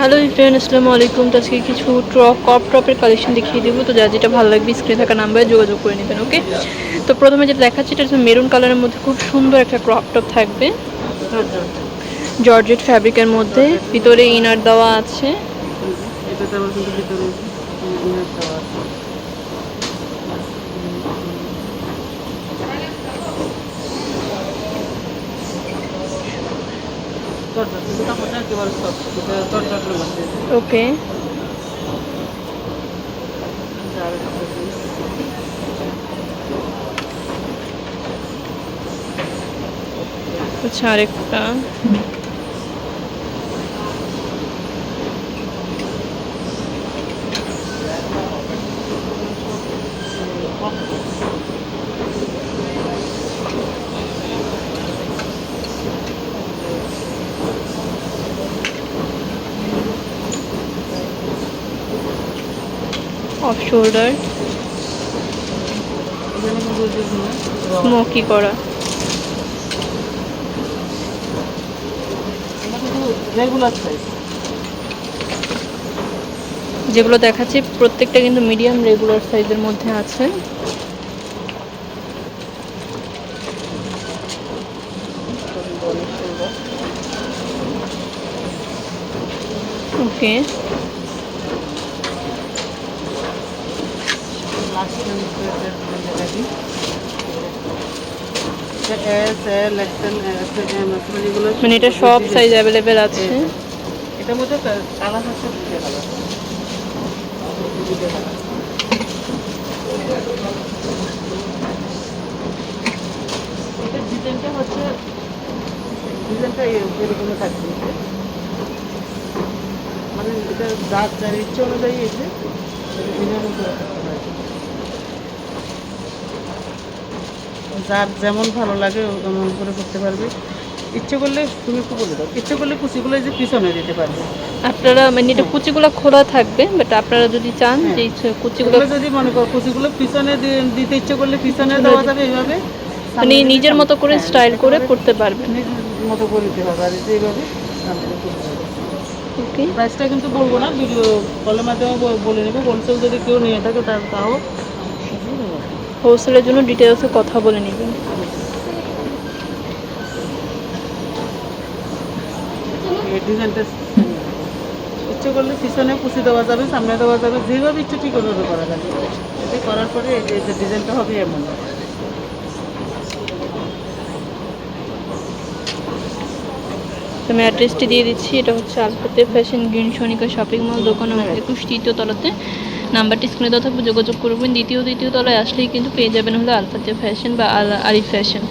Hello friend আসসালামু আলাইকুম। তো আজকে কিছু ট্রপ কপ টপের কালেকশন দেখিয়ে দেবো। তো যা যেটা ভালো লাগবে স্ক্রিনে থাকা নাম্বারে যোগাযোগ করে নেবেন ওকে তো প্রথমে যেটা দেখাচ্ছি, এটা হচ্ছে মেরুন কালারের মধ্যে খুব সুন্দর একটা ক্রপ টপ থাকবে। জর্জেট ফ্যাব্রিকের মধ্যে। ভিতরে ইনার দেওয়া আছে। আচ্ছা আরেকটা অফ শোল্ডার স্মোকি করা। যেগুলো দেখাচ্ছি প্রত্যেকটা কিন্তু মিডিয়াম রেগুলার সাইজের মধ্যে আছে। ওকে Last time তো এটা দেখা দিই। এটা এগুলো মানে সব সাইজ অ্যাভেলেবেল আছে। এটার মধ্যে কালার হচ্ছে দুটো কালার। ডিজাইনটা হচ্ছে ডিজাইনটা এরকমই থাকছে। মানে এটা যার যার ইচ্ছে অনুযায়ী এসে ডিজাইন করে থাকতে পারে। যার যেমন ভালো লাগে ও তেমন করে করতে পারবে। ইচ্ছে করলে তুমি একটু বলে দাও ইচ্ছে করলে কুচিগুলো এই যে পিছনে দিতে পারবে। আপনারা মানে এটা কুচিগুলো খোলা থাকবে বাট আপনারা যদি চান যে ইচ্ছে কুচিগুলো যদি মনে করো কুচিগুলো পিছনে দিতে ইচ্ছে করলে পিছনে দেওয়া যাবে এইভাবে। মানে নিজের মতো করে হ্যাঁ, স্টাইল করে করতে পারবেন নিজের মতো করে দিতে হবে। আর এই এইভাবে প্রাইসটা কিন্তু বলব না ভিডিও কলের মাধ্যমে বলে নেব। হোলসেল যদি কেউ নিয়ে থাকে তার তাও হোলসেলের জন্য ডিটেলসে কথা বলে নেবেন ইচ্ছে করলে পিছনে কুচি দেওয়া যাবে সামনে দেওয়া যাবে যেভাবে ইচ্ছে ঠিক ওভাবে করা যাবে। এতে করার পরে এই যে ডিজাইনটা হবে এমন। আমি অ্যাড্রেসটি দিয়ে দিচ্ছি এটা হচ্ছে আলফাতে fashion green Sonika shopping mall দোকান একুশ তৃতীয় তলাতে। নাম্বারটি স্ক্রিনে দেওয়া থাকবে, যোগাযোগ করবেন। দ্বিতীয় দ্বিতীয় তলায় আসলেই কিন্তু পেয়ে যাবেন হলো আলফাতে ফ্যাশন বা আরিফ ফ্যাশন